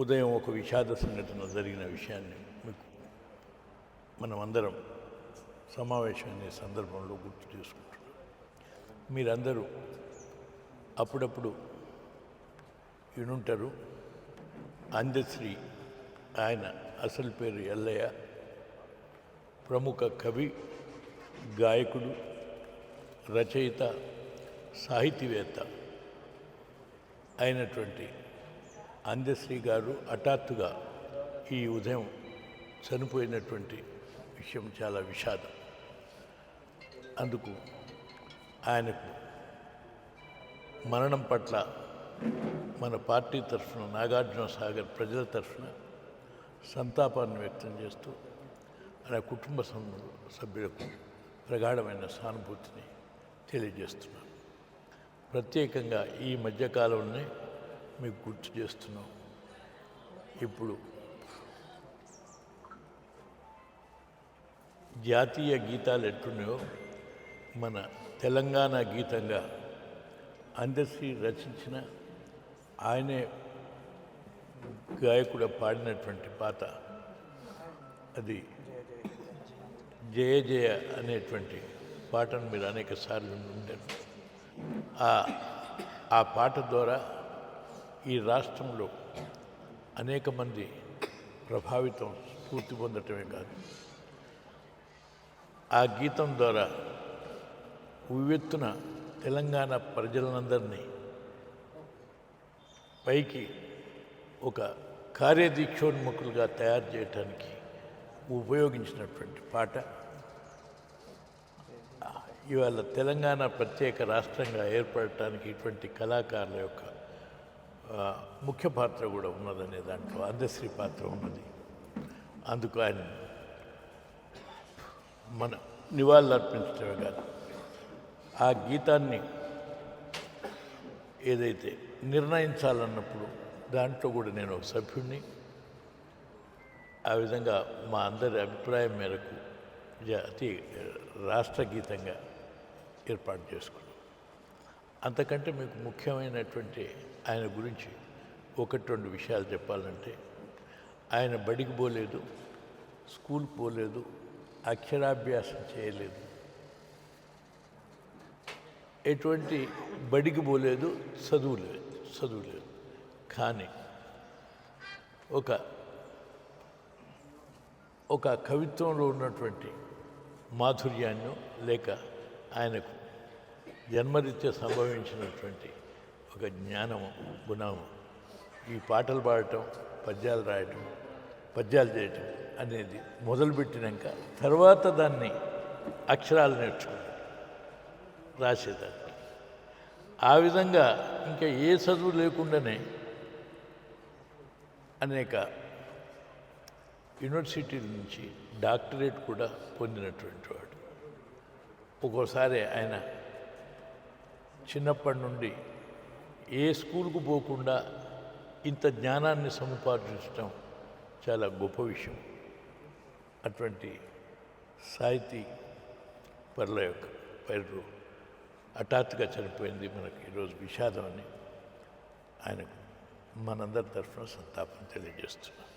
ఉదయం ఒక విషాద సంఘటన జరిగిన విషయాన్ని మీకు మనమందరం సమావేశమైన సందర్భంలో గుర్తు చేసుకుంటున్నాం. మీరందరూ అప్పుడప్పుడు వినుంటారు. అందశ్రీ ఆయన అసలు పేరు ఎల్లయ్య. ప్రముఖ కవి గాయకుడు రచయిత సాహితీవేత్త అయినటువంటి అందశ్రీ గారు హఠాత్తుగా ఈ ఉదయం చనిపోయినటువంటి విషయం చాలా విషాదం. అందుకు ఆయనకు మరణం పట్ల మన పార్టీ తరఫున నాగార్జున సాగర్ ప్రజల తరఫున సంతాపాన్ని వ్యక్తం చేస్తూ ఆయన కుటుంబ సభ్యులకు ప్రగాఢమైన సానుభూతిని తెలియజేస్తున్నాను. ప్రత్యేకంగా ఈ మధ్యకాలంలోనే మీకు గుర్తు చేస్తున్నాం. ఇప్పుడు జాతీయ గీతాలు ఎట్టున్నాయో మన తెలంగాణ గీతంగా అందశ్రీ రచించిన ఆయనే గాయకుడు పాడినటువంటి పాట అది జయ జయ అనేటువంటి పాటను మీరు అనేక సార్లు ఉండారు ఆ ఆ పాట ద్వారా ఈ రాష్ట్రంలో అనేక మంది ప్రభావితం స్ఫూర్తి పొందటమే కాదు. ఆ గీతం ద్వారా ఉవ్వెత్తున తెలంగాణ ప్రజలందరినీ పైకి ఒక కార్యదీక్షోన్ముఖులుగా తయారు చేయటానికి ఉపయోగించినటువంటి పాట. ఇవాళ తెలంగాణ ప్రత్యేక రాష్ట్రంగా ఏర్పడటానికి ఇటువంటి కళాకారుల యొక్క ముఖ్య పాత్ర కూడా ఉన్నదనే దాంట్లో అందశ్రీ పాత్ర ఉన్నది. అందుకు ఆయన మన నివాళులు అర్పించడమే కాదు ఆ గీతాన్ని ఏదైతే నిర్ణయించాలన్నప్పుడు దాంట్లో కూడా నేను ఒక సభ్యుడిని ఆ విధంగా మా అందరి అభిప్రాయం మేరకు అతి రాష్ట్ర గీతంగా ఏర్పాటు చేసుకున్నాం. అంతకంటే మీకు ముఖ్యమైనటువంటి ఆయన గురించి ఒకటి రెండు విషయాలు చెప్పాలంటే ఆయన బడికి పోలేదు స్కూల్ పోలేదు అక్షరాభ్యాసం చేయలేదు. ఎటువంటి బడికి పోలేదు చదువు లేదు చదువు లేదు కానీ ఒక ఒక కవిత్వంలో ఉన్నటువంటి మాధుర్యాన్ని లేక ఆయనకు జన్మరీత్యా సంభవించినటువంటి ఒక జ్ఞానము గుణము. ఈ పాటలు పాడటం పద్యాలు రాయటం పద్యాలు చేయటం అనేది మొదలుపెట్టినాక తర్వాత దాన్ని అక్షరాలు నేర్చుకున్నాడు రాసేదాన్ని. ఆ విధంగా ఇంకా ఏ చదువు లేకుండానే అనేక యూనివర్సిటీల నుంచి డాక్టరేట్ కూడా పొందినటువంటి వాడు. ఒక్కోసారి ఆయన చిన్నప్పటి నుండి ఏ స్కూల్కు పోకుండా ఇంత జ్ఞానాన్ని సముపార్జించడం చాలా గొప్ప విషయం. అటువంటి సాహితీ పర్ల యొక్క పేరు హఠాత్తుగా చనిపోయింది మనకి ఈరోజు విషాదం అని ఆయనకు మనందరి తరఫున సంతాపం తెలియజేస్తున్నాం.